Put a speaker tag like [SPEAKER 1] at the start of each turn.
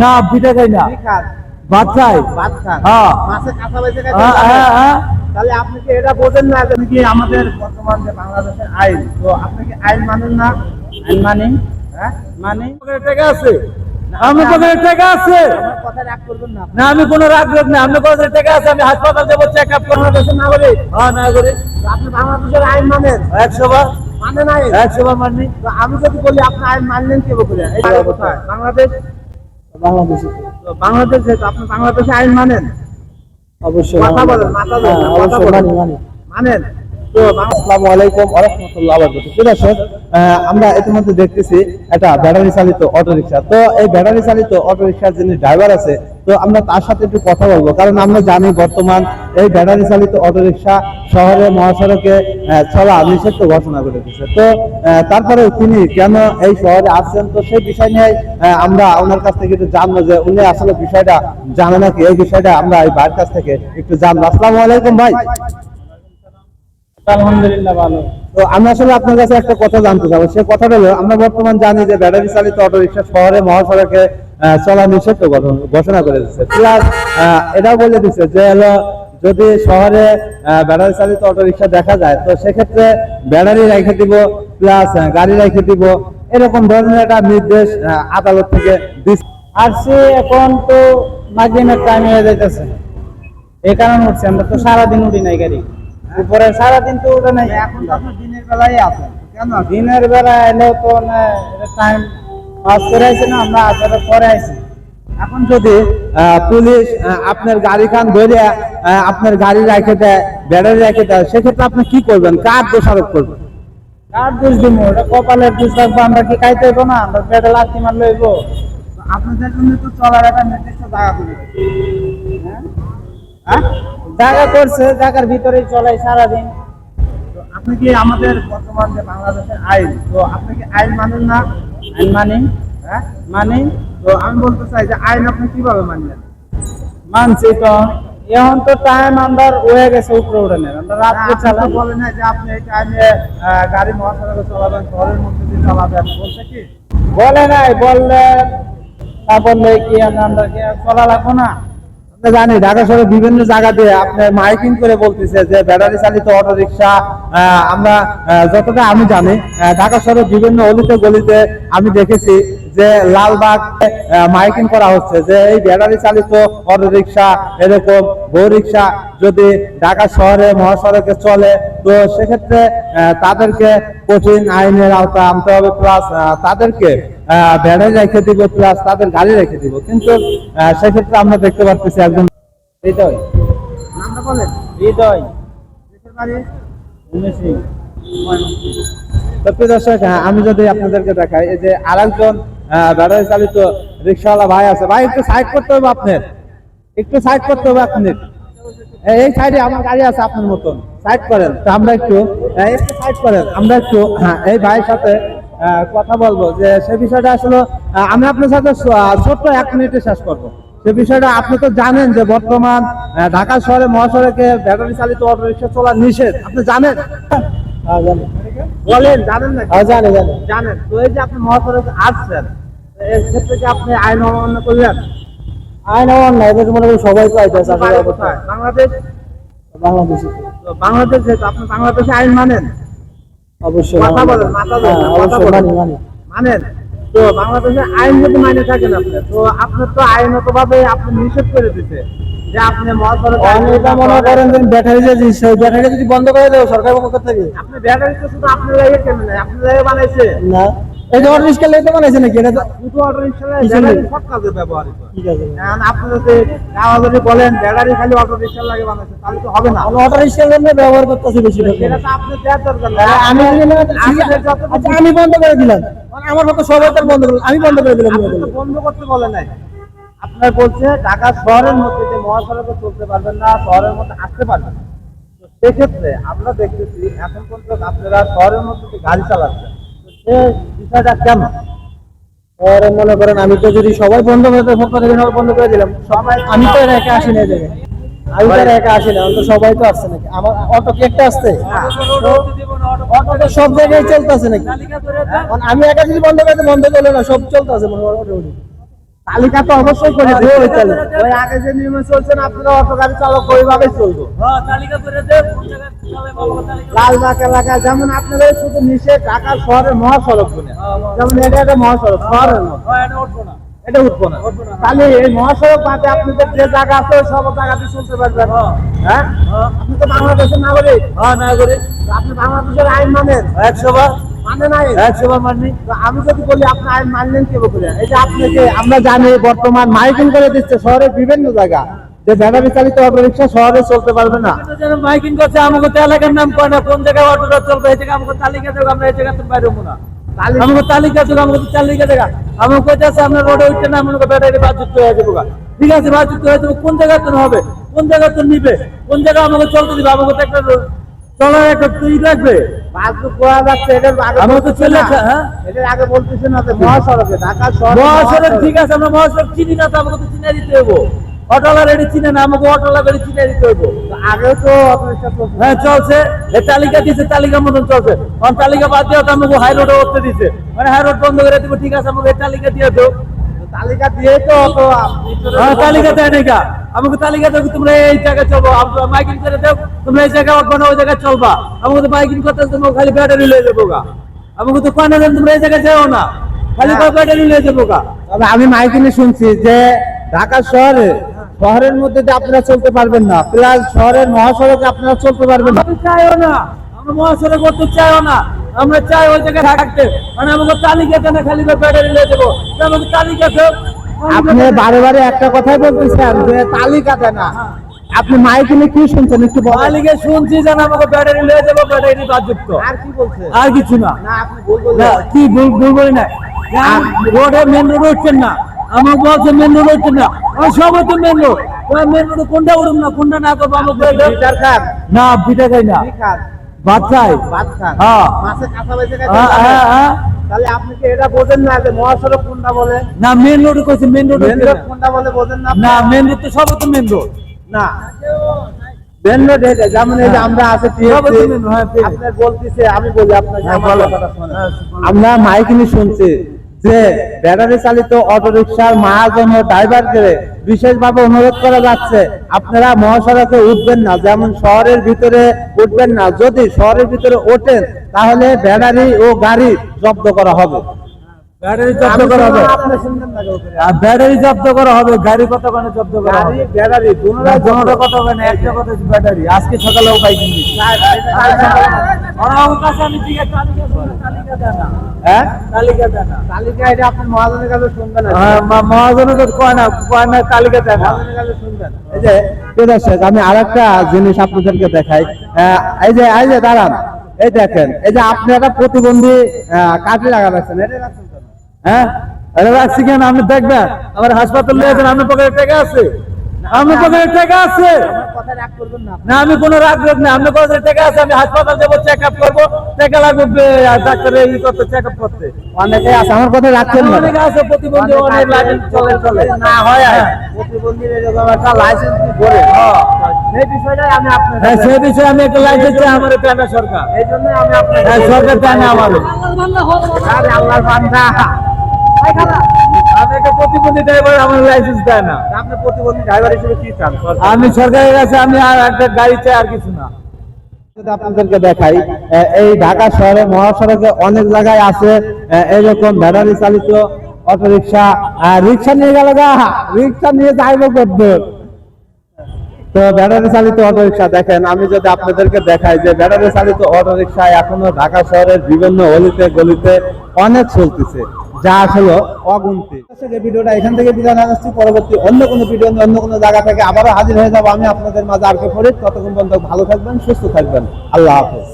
[SPEAKER 1] না পিঠা খাই না। ভাত খাই।
[SPEAKER 2] ভাত
[SPEAKER 1] হ্যাঁ।
[SPEAKER 2] কাঁচা
[SPEAKER 1] হ্যাঁ হ্যাঁ হ্যাঁ।
[SPEAKER 2] তাহলে আপনি কি এটা বোঝেন না যে কি আমাদের বর্তমান যে বাংলাদেশের আইন? তো আপনি কি আইন মানেন না?
[SPEAKER 1] আইন মানি।
[SPEAKER 2] হ্যাঁ?
[SPEAKER 1] মানি। টাকা আছে। আমি টাকা আছে।
[SPEAKER 2] না
[SPEAKER 1] কোনো রাগ রাগ না। আমি টাকা আছে আমি হাসপাতাল যাব চেক আপ করব।
[SPEAKER 2] নাগরিক।
[SPEAKER 1] হ্যাঁ না করে
[SPEAKER 2] আপনি বাংলাদেশের আইন মানেন।
[SPEAKER 1] একশো বার।
[SPEAKER 2] মানে নাই।
[SPEAKER 1] একশো মাননি
[SPEAKER 2] আমি যদি বলি আপনি আইন মানলেন কি করে এই বাংলাদেশ?
[SPEAKER 1] বাংলাদেশে।
[SPEAKER 2] তো বাংলাদেশ যেহেতু আপনি বাংলাদেশে আইন মানেন?
[SPEAKER 1] অবশ্যই
[SPEAKER 2] কথা বলেন মাথা বলেন কথা
[SPEAKER 1] অবশ্যই
[SPEAKER 2] বলেন। মানেন?
[SPEAKER 3] আসসালামু আলাইকুম ওয়া রাহমাতুল্লাহি ওয়া বারাকাতুহু। প্রিয় দর্শক আহ, আমরা ইতিমধ্যে দেখতেছি একটা ব্যাটারি চালিত অটোরিক্সা তো এই ব্যাটারি চালিত অটোরিক্সার যিনি ড্রাইভার আছে তো আমরা তার সাথে একটু কথা বলব। কারণ আমরা জানি বর্তমান এই ব্যাটারি চালিত অটো রিক্সা শহরে মহাসড়কে চলা নিষিদ্ধ ঘোষণা করে দিচ্ছে তো তারপরে তিনি কেন এই শহরে আসছেন? তো সেই বিষয় নিয়ে আমরা ওনার কাছ থেকে একটু জানব যে উনি আসলে বিষয়টা জানে নাকি? এই বিষয়টা আমরা এই ভাইয়ের কাছ থেকে একটু জানব। আসসালামু আলাইকুম ভাই।
[SPEAKER 1] আলহামদুলিল্লাহ ভালো।
[SPEAKER 3] তো আমি আসলে আপনার কাছে একটা কথা জানতে চাবো। সে কথাটা হলো আমরা বর্তমান জানি যে ব্যাটারি চালিত অটো রিক্সা শহরে মহাসড়কে চলা নিষিদ্ধ ঘোষণা- ঘোষণা করে দিচ্ছে প্লাস এটাও বলে দিচ্ছে যে হলো যদি শহরে ব্যাটারি চালিত অটো রিক্সা দেখা যায় তো সেক্ষেত্রে ব্যাটারি রেখে দিব প্লাস গাড়ি রেখে দিব। এরকম ধরনের একটা নির্দেশ আদালত থেকে দিচ্ছে
[SPEAKER 1] আসছে এখন তো মাগরিবের টাইম হয়ে যাইতেছে। এই কারণে উঠছে আমরা তো সারাদিন উঠি নাই গাড়ি। উপরে সারাদিন তো উঠে নাই।
[SPEAKER 2] এখন তো দিনের বেলায় আছেন কেন?
[SPEAKER 1] দিনের বেলা এলেও তো টাইম পাস করে আইছে না, আমরা আসার পরে আইছি।
[SPEAKER 3] এখন যদি পুলিশ আপনার গাড়ি খান ধরে আপনার গাড়ি রেখে দেয় ব্যাটারি রেখে দেয়, সেক্ষেত্রে আপনি কি করবেন? কার দোষারোপ করবেন?
[SPEAKER 1] কার দোষ দিব ওটা কপালের দোষ রাখব, আমরা কি খাইতে হইবো না? আমরা পেটে লাথি মারলে হইবো।
[SPEAKER 2] আপনাদের জন্য তো চলার একটা নির্দিষ্ট জায়গা করে হ্যাঁ? হ্যাঁ?
[SPEAKER 1] জায়গা করছে, জায়গার ভিতরেই চলাই সারাদিন।
[SPEAKER 2] আপনি কি আমাদের বর্তমান যে বাংলাদেশের আইন, তো আপনি কি আইন মানেন না?
[SPEAKER 1] মানি?
[SPEAKER 2] হ্যাঁ?
[SPEAKER 1] মানি?
[SPEAKER 2] তো আমি বলতে চাই যে আইন আপনি কীভাবে মানলেন?
[SPEAKER 1] মানছি তো। এখন তো টাইম আমার হয়ে গেছে উপরে উঠানের আমরা রাত্রে চালাই
[SPEAKER 2] বলেন না যে আপনি এই টাইমে গাড়ি মহাসড়কে চালাবেন শহরের মধ্যে দিয়ে চালাবেন। বলছে কি?
[SPEAKER 1] বলে নাই বললে তা বললে কি আমরা চলা লাগবো না?
[SPEAKER 3] আমরা জানি ঢাকা শহরে বিভিন্ন জায়গাতে আপনার মাইকিং করে বলতেছে যে ব্যাটারি চালিত অটো রিক্সা আমরা যতটা আমি জানি ঢাকা শহরের বিভিন্ন অলিতে গলিতে আমি দেখেছি যে লালবাগ মাইকিং করা হচ্ছে যে এই ব্যাটারি চালিত অটো রিক্সা এরকম বউ রিক্সা যদি ঢাকা শহরে মহাসড়কে চলে তো সেক্ষেত্রে তাদেরকে কঠিন আইনের আওতা আনতে হবে প্লাস তাদেরকে ব্যাটারি রেখে দিব প্লাস তাদের গাড়ি রেখে দিব। কিন্তু সেক্ষেত্রে আমরা দেখতে পাচ্ছি একজন
[SPEAKER 1] হৃদয়।
[SPEAKER 2] নামটা বলেন।
[SPEAKER 1] হৃদয়।
[SPEAKER 2] দেশের
[SPEAKER 3] তো দর্শক হ্যাঁ, আমি যদি আপনাদেরকে দেখাই এই যে আরেকজন আহ, ব্যাটারি চালিত রিক্সাওয়ালা ভাই আছে। ভাই একটু সাইড করতে হবে আপনার। একটু সাইড করতে হবে আপনার। এই- সাইডে আমার গাড়ি আছে আপনার মতন। সাইড করেন। তো আমরা একটু একটু সাইড করেন। আমরা একটু হ্যাঁ, এই ভাইয়ের সাথে কথা বলব যে সে বিষয়টা আসলে আমি আপনার সাথে ছোট্ট এক মিনিটে শেষ করব। সে বিষয়টা আপনি তো জানেন যে বর্তমান ঢাকা শহরে মহাসড়কে ব্যাটারি চালিত অটো রিক্সা চলা নিষেধ। আপনি জানেন?
[SPEAKER 1] হ্যাঁ
[SPEAKER 2] বলেন জানেন না
[SPEAKER 1] হ্যাঁ জানি জানি।
[SPEAKER 2] জানেন। তো এই যে আপনি মহাসড়কে আসছেন এর ক্ষেত্রে কি আপনি আইন অমান্য করলেন?
[SPEAKER 1] আইন নাই এটা মনে করি সবাই
[SPEAKER 2] আপনার বাড়ি কোথায় বাংলাদেশ
[SPEAKER 1] বাংলাদেশে?
[SPEAKER 2] তো বাংলাদেশ আপনি বাংলাদেশে আইন মানেন?
[SPEAKER 1] অবশ্যই
[SPEAKER 2] কথা বলেন মাথা বলেন
[SPEAKER 1] হ্যাঁ, অবশ্যই
[SPEAKER 2] বলেন।
[SPEAKER 1] মানি মানি।
[SPEAKER 2] মানেন? তো বাংলাদেশের আইন যদি মানে থাকেন আপনি তো আপনার তো আইনত ভাবে আপনি নিষেধ করে দিতে যে আপনি
[SPEAKER 1] মনে করেন যে ব্যাটারি যে জিনিস ব্যাটারি যদি বন্ধ করে দেবো সরকার পক্ষ থেকে?
[SPEAKER 2] আপনি ব্যাটারি তো শুধু আপনার জায়গায় কেন আপনার জায়গায় বানাইছে?
[SPEAKER 1] না। এই যে অটো রিক্সা লেতে বানাইছে নাকি? এটা
[SPEAKER 2] দুটো অটো রিক্সা
[SPEAKER 1] কিসের
[SPEAKER 2] ব্যাটারি
[SPEAKER 1] লাগে?
[SPEAKER 2] সব কাজে ব্যবহৃত
[SPEAKER 1] ঠিক আছে।
[SPEAKER 2] আপনি যদি গাওয়া বলেন ব্যাটারি খালি অটো রিক্সা লাগে বানাইছে তাহলে তো হবে না।
[SPEAKER 1] আমি অটো রিক্সার জন্য ব্যবহার করতেছি বেশি
[SPEAKER 2] সেটা তো আপনি দেওয়ার দরকার নাই
[SPEAKER 1] আমি যদি না
[SPEAKER 2] আপনার যতটুকু-
[SPEAKER 1] আচ্ছা আমি বন্ধ করে দিলাম। মানে আমার পক্ষে সবাই বন্ধ করলাম। আমি বন্ধ করে দিলাম
[SPEAKER 2] বন্ধ করতে বলে নাই। আপনার বলছে ঢাকা শহরের মধ্যে যে মহাসড়কে চলতে পারবেন না শহরের মধ্যে আসতে পারবেন না। সেক্ষেত্রে আমরা দেখতেছি এখন পর্যন্ত আপনারা শহরের মধ্যে গাড়ি চালাচ্ছেন বিষয়টা
[SPEAKER 1] কেমন মনে করেন আমি তো যদি সবাই বন্ধ করে দেবো পক্ষ থেকে বন্ধ করে দিলাম সবাই আমি তো একা আসি না জায়গায় আমি তো একা আসি না তো সবাই তো আসছে নাকি আমার অটো কি একটা আসছে অটো তো সব জায়গায় চলতেছে নাকি আমি একা যদি বন্ধ করে বন্ধ করলে না সব চলতেছে মনে হয় তালিকা তো অবশ্যই করে
[SPEAKER 2] হ্যাঁ,
[SPEAKER 1] দিতে
[SPEAKER 2] ওই তালিকা।
[SPEAKER 1] ওই আগে যে নিয়মে চলছেন আপনারা অটো গাড়ি চালক ওইভাবে চলবো।
[SPEAKER 2] হ্যাঁ
[SPEAKER 1] লালবাগ এলাকায় যেমন আপনাদের শুধু নিচে ঢাকা শহরের মহাসড়ক গুনে
[SPEAKER 2] হ্যাঁ,
[SPEAKER 1] যেমন এটা একটা মহাসড়ক শহরের
[SPEAKER 2] হ্যাঁ এটা উঠবো না।
[SPEAKER 1] এটা উঠবো না। তাহলে এই মহাসড়ক বাদে আপনাদের যে জায়গা আছে সব জায়গাতে চলতে পারবেন।
[SPEAKER 2] হ্যাঁ।
[SPEAKER 1] হ্যাঁ?
[SPEAKER 2] হ্যাঁ।
[SPEAKER 1] আপনি তো বাংলাদেশের নাগরিক।
[SPEAKER 2] হ্যাঁ না করে
[SPEAKER 1] আপনি বাংলাদেশের আইন মানেন
[SPEAKER 2] একশো বার।
[SPEAKER 1] মানে নাই।
[SPEAKER 2] একশো বার মাননি
[SPEAKER 1] তো আমি যদি বলি আপনি আইন মানলেন কি করে এই যে আপনাকে আমরা জানি বর্তমান মাইকিং করে দিচ্ছে শহরের বিভিন্ন জায়গা। যে ব্যাটারি চালিত অটো রিক্সা শহরে চলতে পারবে না।
[SPEAKER 2] মাইকিং করছে আমাকে তো এলাকার নাম কয় না কোন জায়গায় অটোটা চলবে এই জায়গায় আমাকে তালিকা দেবো আমরা এই জায়গা থেকে বাইরে না। আমাকে তালিকা দেবো আমাকে তালিকা দেখা আমাকে কইতেছে আপনার রোডে উঠছে না আমাকে ব্যাটারি বাজুত হয়ে যাব ঠিক আছে হয়ে যাব কোন জায়গায় তো হবে? কোন জায়গায় তো নিবে? কোন জায়গায় আমাকে চলতে দিবে? আমাকে তো একটা চলার একটা লাগবে। আমরা তো চলে হ্যাঁ?
[SPEAKER 1] আগে বলতেছে না মহাসড়কে ঢাকা শহর
[SPEAKER 2] মহাসড়ক ঠিক আছে আমরা মহাসড়ক চিনি না তো আমাকে তো চিনে দিতে হব অটোলা রেডি চিনে না আমাকে অটোলা করে চিনে দিতে হব
[SPEAKER 1] আগেও তো
[SPEAKER 2] হ্যাঁ চলছে। এই তালিকা দিছে তালিকা মতন চলছে। কারণ তালিকা বাদ দিয়ে তো আমাকে হাই রোডে উঠতে দিছে মানে হাই রোড বন্ধ করে দিব ঠিক আছে আমাকে তালিকা দিয়ে দাও।
[SPEAKER 1] তালিকা দিয়ে তো
[SPEAKER 2] হ্যাঁ তালিকা দেয় নাকি আমাকে তালিকা দেবো তোমরা এই জায়গায় চলবো। মাইকিং করে দাও তোমরা এই জায়গায় উঠবো না ওই জায়গায় চলবা। আমাকে তো মাইকিং করতে তোমরা খালি ব্যাটারি লয়ে যাব গা। আমাকে তো কয় না দেন তোমরা এই জায়গায় যাও না। খালি ব্যাটারি লয়ে যাব গা।
[SPEAKER 3] তবে আমি মাইকিনে শুনছি যে ঢাকা শহরে শহরের মধ্যে দিয়ে আপনারা চলতে পারবেন না প্লাস শহরের মহাসড়কে আপনারা চলতে পারবেন না।
[SPEAKER 2] চাইও না। আমরা মহাসড়ক করতে চাইও না। আমরা চাই ওই জায়গায় থাকতে। মানে আমাকে তালিকা দেন খালি ব্যাটারি লয়ে যাব। আমাকে তালিকা দাও।
[SPEAKER 3] আপনি বারে বারে একটা কথাই বলতেছেন যে তালিকা দেয় না। আপনি মাইকিনে কি শুনছেন একটু
[SPEAKER 2] মালিকে শুনছি যেন আমাকে ব্যাটারি লয়ে যাব ব্যাটারি
[SPEAKER 1] আর কি বলছে?
[SPEAKER 2] আর কিছু না।
[SPEAKER 1] না আপনি ভুল বললেন।
[SPEAKER 2] কি ভুল ভুল বলি না। রোডে মেন রোড উঠছেন না। আমার বলছে মেন রোড উঠছেন না। আমার সবাই তো মেন রোড। মেন রোডে কোনটা উঠুন না কোনটা না করব
[SPEAKER 1] খান।
[SPEAKER 2] না পিঠা খাই না। ভাত খাই?
[SPEAKER 1] ভাত খান।
[SPEAKER 2] হ্যাঁ।
[SPEAKER 1] মাছে কাঁচা বেঁচে
[SPEAKER 2] হ্যাঁ, হ্যাঁ, হ্যাঁ।
[SPEAKER 1] তাহলে আপনি কি এটা বোঝেন না যে মহাসড়ক কোনটা বলে?
[SPEAKER 2] না মেন রোড কইছে মেন রোড
[SPEAKER 1] মেন রোড কোনটা বলে বোঝেন না
[SPEAKER 2] না মেন রোড তো সব তো মেন রোড
[SPEAKER 1] না। মেন রোড এটা যেমন এই যে আমরা আছে
[SPEAKER 2] হ্যাঁ,
[SPEAKER 1] বলতেছে আমি বলি আপনাকে
[SPEAKER 2] হ্যাঁ,
[SPEAKER 1] আমার কথাটা শোনেন।
[SPEAKER 3] আমরা মাইকিনে শুনছি যে ব্যাটারি চালিত অটো রিক্সার মহাজন ও ড্রাইভারদের বিশেষভাবে অনুরোধ করা যাচ্ছে আপনারা মহাসড়কে উঠবেন না যেমন শহরের ভিতরে উঠবেন না যদি শহরের ভিতরে ওঠেন তাহলে ব্যাটারি ও গাড়ি জব্দ করা হবে
[SPEAKER 2] ব্যাটারি জব্দ করা হবে ব্যাটারি জব্দ করা হবে গাড়ি কত মানে জব্দ করা হবে
[SPEAKER 1] ব্যাটারি
[SPEAKER 2] মানে একটা কথা ব্যাটারি আজকে সকালেও বাইক নিয়েছি আর কাছে আমি ঠিক আছে তালিকা দেন না
[SPEAKER 1] হ্যাঁ?
[SPEAKER 2] তালিকা দেন
[SPEAKER 1] তালিকা এটা আপনি মহাজনের কাছে শুনবেন
[SPEAKER 2] হ্যাঁ, মহাজনের তো কয় না কয় না তালিকা দেন।
[SPEAKER 1] মহাজনের কাছে শুনবেন।
[SPEAKER 3] এই যে দর্শক আমি আরেকটা জিনিস আপনাদেরকে দেখাই। এই যে এই যে দাঁড়ান। এই দেখেন এই যে আপনি একটা প্রতিবন্ধী কাজে লাগা রাখছেন এটা রাখছেন
[SPEAKER 2] হ্যাঁ? আরে রাখছি কেন? আপনি দেখবেন আমার হাসপাতাল নিয়ে যান আপনার পকেটে টাকা আছে। আপনার পকেটে টাকা আছে।
[SPEAKER 1] রাগ না
[SPEAKER 2] না আমি কোনো রাগ রাখ না আপনার পকেটে টাকা আছে আমি হাসপাতাল যাব চেক আপ করব। টাকা লাগবে ডাক্তারের ই করতে চেক আপ করতে।
[SPEAKER 3] অনেকে আছে আমার কথা রাখছেন না।
[SPEAKER 2] অনেক আছে প্রতিবন্ধী অনেক লাগে চলে চলে।
[SPEAKER 1] না হয় আর।
[SPEAKER 2] হ্যাঁ।
[SPEAKER 1] প্রতিবন্ধীর এরকম একটা লাইসেন্স করে? সেই বিষয়টাই আমি আপনার
[SPEAKER 2] হ্যাঁ সেই বিষয়ে আমি একটা লাইসেন্স চাই আমার সরকার।
[SPEAKER 1] এই জন্য আমি আপনার
[SPEAKER 2] হ্যাঁ সরকার আমার
[SPEAKER 1] আরে আল্লাহর বান্দা।
[SPEAKER 2] আমি একটা প্রতিবন্ধী ড্রাইভার আমার লাইসেন্স দেয় না।
[SPEAKER 1] আপনি প্রতিবন্ধী ড্রাইভার হিসেবে কি চান?
[SPEAKER 2] আমি সরকারের কাছে আমি আর একটা গাড়ি চাই আর কিছু না।
[SPEAKER 3] যদি আপনাদেরকে দেখাই এই ঢাকা শহরে মহাসড়কে অনেক জায়গায় আছে এরকম ব্যাটারি চালিত অটো রিক্সা রিক্সা নিয়ে গেল গা রিক্সা নিয়ে যাইব কদ্দূর তো ব্যাটারি চালিত অটো রিক্সা দেখেন আমি যদি আপনাদেরকে দেখাই যে ব্যাটারি চালিত অটো রিক্সা এখনও ঢাকা শহরের বিভিন্ন অলিতে গলিতে অনেক চলতেছে। যা আসলে অগুন্তি ভিডিওটা এখান থেকে বিদায় জানাচ্ছি পরবর্তী অন্য কোনো ভিডিও নিয়ে অন্য কোনো জায়গা থেকে আবারও হাজির হয়ে যাব আমি আপনাদের মাঝে আর ফরিদ। ততক্ষণ পর্যন্ত ভালো থাকবেন, সুস্থ থাকবেন। আল্লাহ হাফেজ।